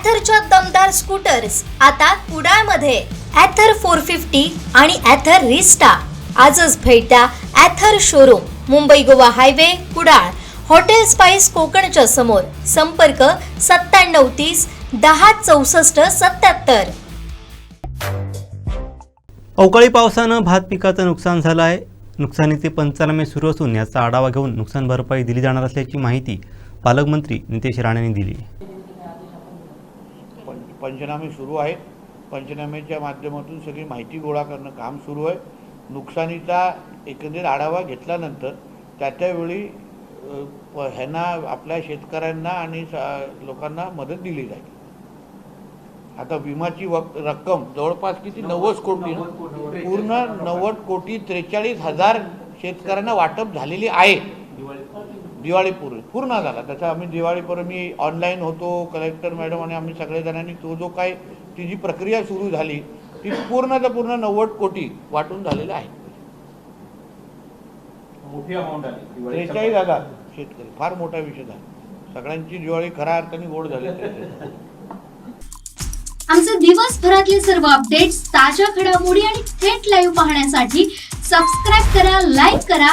ॲथरच्या दमदार स्कूटर्स आता कुडाळमध्ये. ॲथर फोर फिफ्टी आणि ॲथर रिस्टा आजच भेट द्या Ather showroom Mumbai Goa highway Kudal. Hotel spice कोकणच्या समोर. संपर्क सत्त्याण्णव तीस दहा चौसष्ट सत्याहत्तर अवकाळी पावसानं भात पिकाचं नुकसान झालं आहे नुकसानीचे पंचनामे सुरू असून याचा आढावा घेऊन नुकसान भरपाई दिली जाणार असल्याची माहिती पालकमंत्री नितेश राणेंनी दिली. पं पंचनामे सुरू आहेत. पंचनामेच्या माध्यमातून सगळी माहिती गोळा करणं काम सुरू आहे. नुकसानीचा एकंदरीत आढावा घेतल्यानंतर त्या त्यावेळी ह्यांना आपल्या शेतकऱ्यांना आणि लोकांना मदत दिली जाईल. आता विमाची वक रक्कम जवळपास किती? नव्वद कोटी? पूर्ण नव्वद कोटी त्रेचाळीस हजार शेतकऱ्यांना वाटप झालेली आहे. दिवाळीपूर्वी पूर्ण झाला. त्याचा आम्ही दिवाळीपर्यंत मी ऑनलाईन होतो कलेक्टर मॅडम आणि आम्ही सगळेजणांनी तो जो काय ती जी प्रक्रिया सुरू झाली ती पूर्णच्या पूर्ण नव्वद कोटी वाटून झालेलं आहे. मोठी अमाऊंट आली दिवाळीच्या त्रेचाळीस हजार शेतकरी फार मोठा विषय झाला. सगळ्यांची दिवाळी खऱ्या अर्थाने गोड झाली. आमचे दिवसभरातले सर्व अपडेट्स ताज्या घडामोडी आणि थेट लाईव्ह पाहण्यासाठी सबस्क्राईब करा लाईक करा